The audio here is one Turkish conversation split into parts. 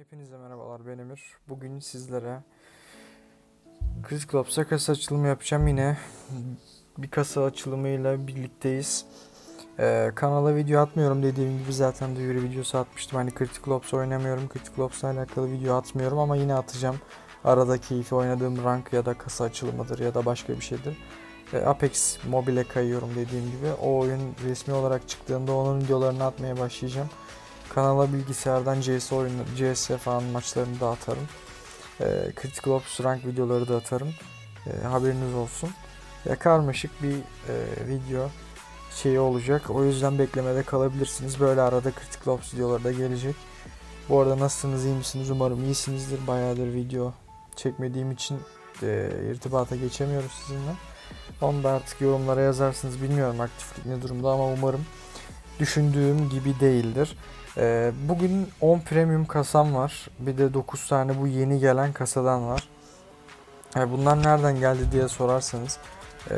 Hepinize merhabalar ben Emir. Bugün sizlere Critical Ops'a kasa açılımı yapacağım yine. Bir kasa açılımıyla birlikteyiz. Ee, kanala video atmıyorum dediğim gibi zaten duyuru videosu atmıştım. Hani Critical Ops oynamıyorum. Critical Ops'la alakalı video atmıyorum ama yine atacağım. Arada keyfi oynadığım rank ya da kasa açılımıdır ya da başka bir şeydir. Ee, Apex Mobile kayıyorum dediğim gibi. O oyun resmi olarak çıktığında onun videolarını atmaya başlayacağım. Kanala bilgisayardan CS oyunu, CS falan maçlarını da atarım. Ee, Critical Ops rank videoları da atarım. Ee, haberiniz olsun. Ya karmaşık bir e, video şeyi olacak. O yüzden beklemede kalabilirsiniz. Böyle arada Critical Ops videoları da gelecek. Bu arada nasılsınız, iyi misiniz? Umarım iyisinizdir. Bayağıdır video çekmediğim için e, irtibata geçemiyoruz sizinle. Onu da artık yorumlara yazarsınız. Bilmiyorum aktiflik ne durumda ama umarım düşündüğüm gibi değildir. Ee, bugün 10 premium kasam var. Bir de 9 tane bu yeni gelen kasadan var. Ee, bunlar nereden geldi diye sorarsanız. Ee,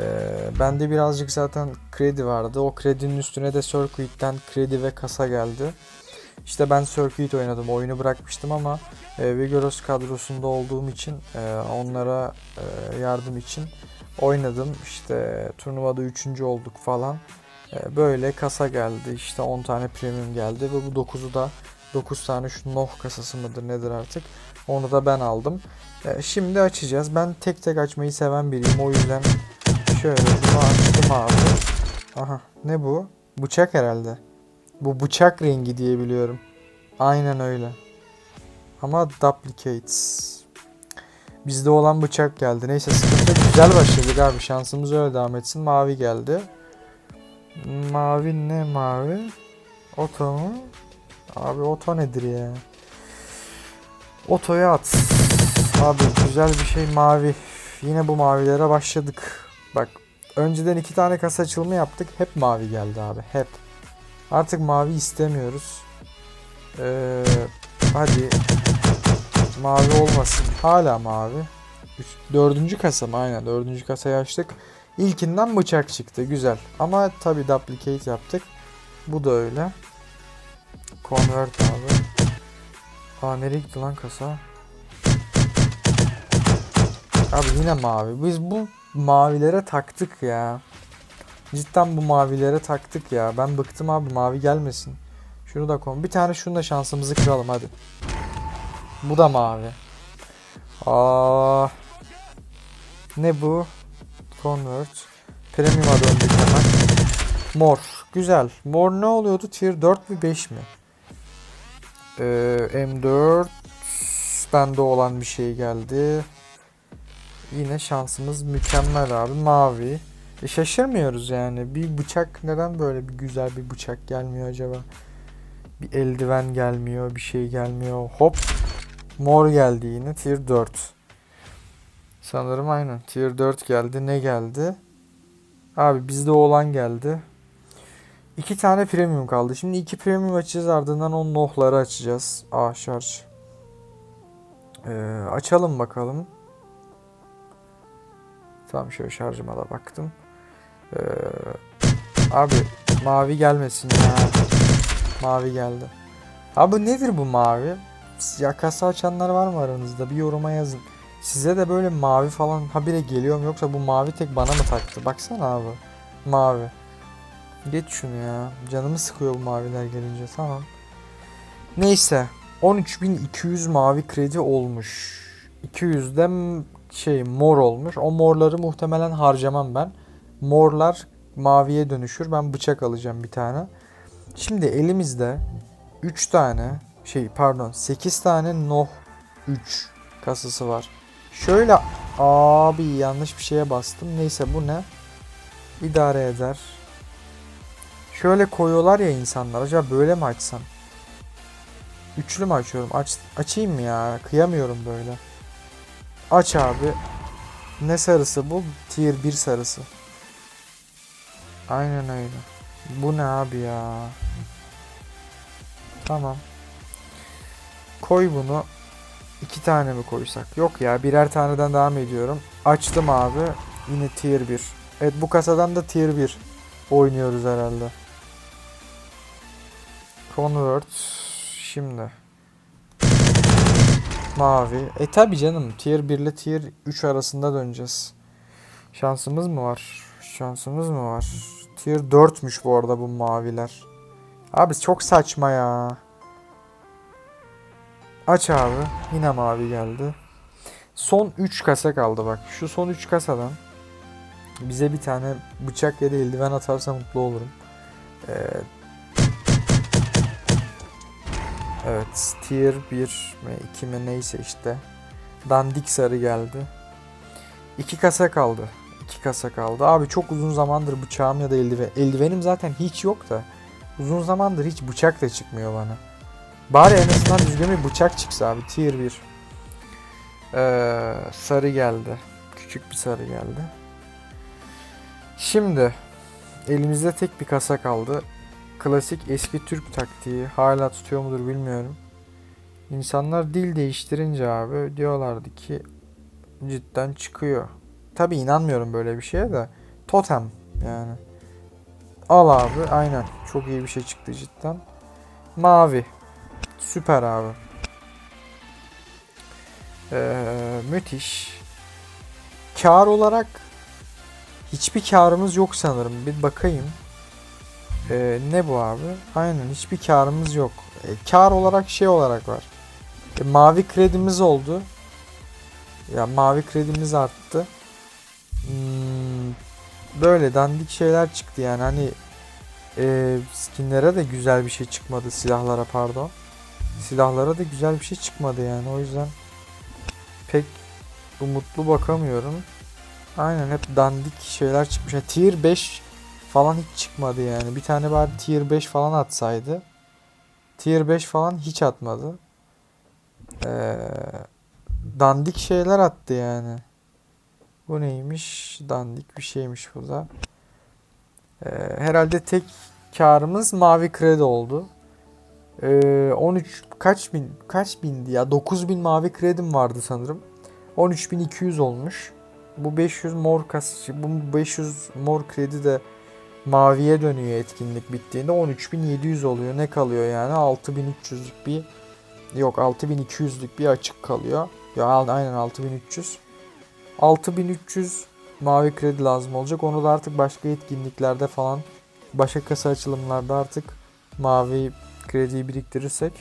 bende birazcık zaten kredi vardı. O kredinin üstüne de Circuit'ten kredi ve kasa geldi. İşte ben Circuit oynadım. Oyunu bırakmıştım ama e, Vigorous kadrosunda olduğum için e, onlara e, yardım için oynadım. İşte turnuvada 3. olduk falan. Ee, Böyle kasa geldi işte 10 tane premium geldi ve bu 9'u da 9 tane şu Noh kasası mıdır nedir artık onu da ben aldım. Ee, Şimdi açacağız. Ben tek tek açmayı seven biriyim o yüzden şöyle bunu açtım abi. Aha ne bu? Bıçak herhalde. Bu bıçak rengi diye biliyorum. Aynen öyle. Ama duplicates. Bizde olan bıçak geldi. Neyse sıkıntı güzel başladık abi. Şansımız öyle devam etsin. Mavi geldi. Mavi ne mavi? Oto mu? Abi oto nedir ya? Otoya at. Abi güzel bir şey mavi. Yine bu mavilere başladık. Bak önceden iki tane kasa açılımı yaptık. Hep mavi geldi abi. Hep. Artık mavi istemiyoruz. Ee, hadi. Mavi olmasın. Hala mavi. Üç, dördüncü kasa mı? Aynen dördüncü kasayı açtık. İlkinden bıçak çıktı. Güzel. Ama tabi duplicate yaptık. Bu da öyle. Convert abi. Aa nereye gitti lan kasa? Abi yine mavi. Biz bu mavilere taktık ya. Cidden bu mavilere taktık ya. Ben bıktım abi mavi gelmesin. Şunu da kon. Bir tane şunu da şansımızı kıralım hadi. Bu da mavi. Aa. Ne bu? Convert. Premium'a döndük hemen. Mor. Güzel. Mor ne oluyordu? Tier 4 mi 5 mi? Ee, M4 bende olan bir şey geldi. Yine şansımız mükemmel abi. Mavi. E şaşırmıyoruz yani. Bir bıçak neden böyle bir güzel bir bıçak gelmiyor acaba? Bir eldiven gelmiyor, bir şey gelmiyor. Hop. Mor geldi yine. Tier 4. Sanırım aynen. Tier 4 geldi. Ne geldi? Abi bizde olan geldi. İki tane premium kaldı. Şimdi iki premium açacağız ardından o nohları açacağız. Aa şarj. Ee, açalım bakalım. Tamam şöyle şarjıma da baktım. Ee, abi mavi gelmesin ya. Mavi geldi. Abi nedir bu mavi? Ya kasa açanlar var mı aranızda? Bir yoruma yazın. Size de böyle mavi falan habire geliyor mu yoksa bu mavi tek bana mı taktı? Baksana abi. Mavi. Geç şunu ya. Canımı sıkıyor bu maviler gelince. Tamam. Neyse. 13.200 mavi kredi olmuş. 200'de m- şey mor olmuş. O morları muhtemelen harcamam ben. Morlar maviye dönüşür. Ben bıçak alacağım bir tane. Şimdi elimizde 3 tane şey pardon 8 tane Noh 3 kasası var. Şöyle abi yanlış bir şeye bastım. Neyse bu ne? İdare eder. Şöyle koyuyorlar ya insanlar. Acaba böyle mi açsam? Üçlü mü açıyorum? Aç, açayım mı ya? Kıyamıyorum böyle. Aç abi. Ne sarısı bu? Tier 1 sarısı. Aynen öyle. Bu ne abi ya? Tamam. Koy bunu. İki tane mi koysak? Yok ya birer taneden devam ediyorum. Açtım abi. Yine tier 1. Evet bu kasadan da tier 1 oynuyoruz herhalde. Convert. Şimdi. Mavi. E tabi canım tier 1 ile tier 3 arasında döneceğiz. Şansımız mı var? Şansımız mı var? Tier 4'müş bu arada bu maviler. Abi çok saçma ya. Aç abi. Yine mavi geldi. Son 3 kasa kaldı bak. Şu son 3 kasadan bize bir tane bıçak ya da eldiven atarsa mutlu olurum. Ee, evet. Tier 1 mi 2 mi neyse işte. Dandik sarı geldi. 2 kasa kaldı. 2 kasa kaldı. Abi çok uzun zamandır bıçağım ya da eldiven. Eldivenim zaten hiç yok da. Uzun zamandır hiç bıçak da çıkmıyor bana. Bari en azından düzgün bir bıçak çıksa abi. Tier 1. Ee, sarı geldi. Küçük bir sarı geldi. Şimdi elimizde tek bir kasa kaldı. Klasik eski Türk taktiği hala tutuyor mudur bilmiyorum. İnsanlar dil değiştirince abi diyorlardı ki cidden çıkıyor. Tabi inanmıyorum böyle bir şeye de. Totem yani. Al abi aynen. Çok iyi bir şey çıktı cidden. Mavi. Süper abi. Ee, müthiş. Kar olarak hiçbir karımız yok sanırım. Bir bakayım. Ee, ne bu abi? Aynen hiçbir karımız yok. Ee, kar olarak şey olarak var. E, mavi kredimiz oldu. Ya mavi kredimiz arttı. Hmm, böyle dandik şeyler çıktı yani hani e, skinlere de güzel bir şey çıkmadı silahlara pardon. Silahlara da güzel bir şey çıkmadı yani o yüzden pek umutlu bakamıyorum. Aynen hep dandik şeyler çıkmış. Yani tier 5 falan hiç çıkmadı yani. Bir tane bari tier 5 falan atsaydı. Tier 5 falan hiç atmadı. Ee, dandik şeyler attı yani. Bu neymiş? Dandik bir şeymiş bu da. Ee, herhalde tek karımız mavi kredi oldu. Ee, 13 kaç bin kaç bindi ya? 9000 mavi kredim vardı sanırım. 13200 olmuş. Bu 500 mor kas bu 500 mor kredi de maviye dönüyor etkinlik bittiğinde 13700 oluyor. Ne kalıyor yani? 6300'lük bir yok 6200'lük bir açık kalıyor. Ya aynen 6300. 6300 mavi kredi lazım olacak. Onu da artık başka etkinliklerde falan başka kasa açılımlarda artık mavi krediyi biriktirirsek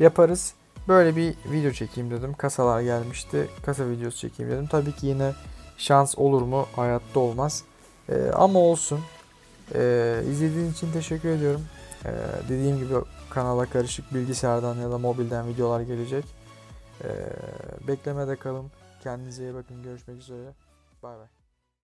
yaparız. Böyle bir video çekeyim dedim. Kasalar gelmişti. Kasa videosu çekeyim dedim. Tabii ki yine şans olur mu? Hayatta olmaz. Ee, ama olsun. Ee, izlediğin için teşekkür ediyorum. Ee, dediğim gibi kanala karışık bilgisayardan ya da mobilden videolar gelecek. Ee, beklemede kalın. Kendinize iyi bakın. Görüşmek üzere. Bay bay.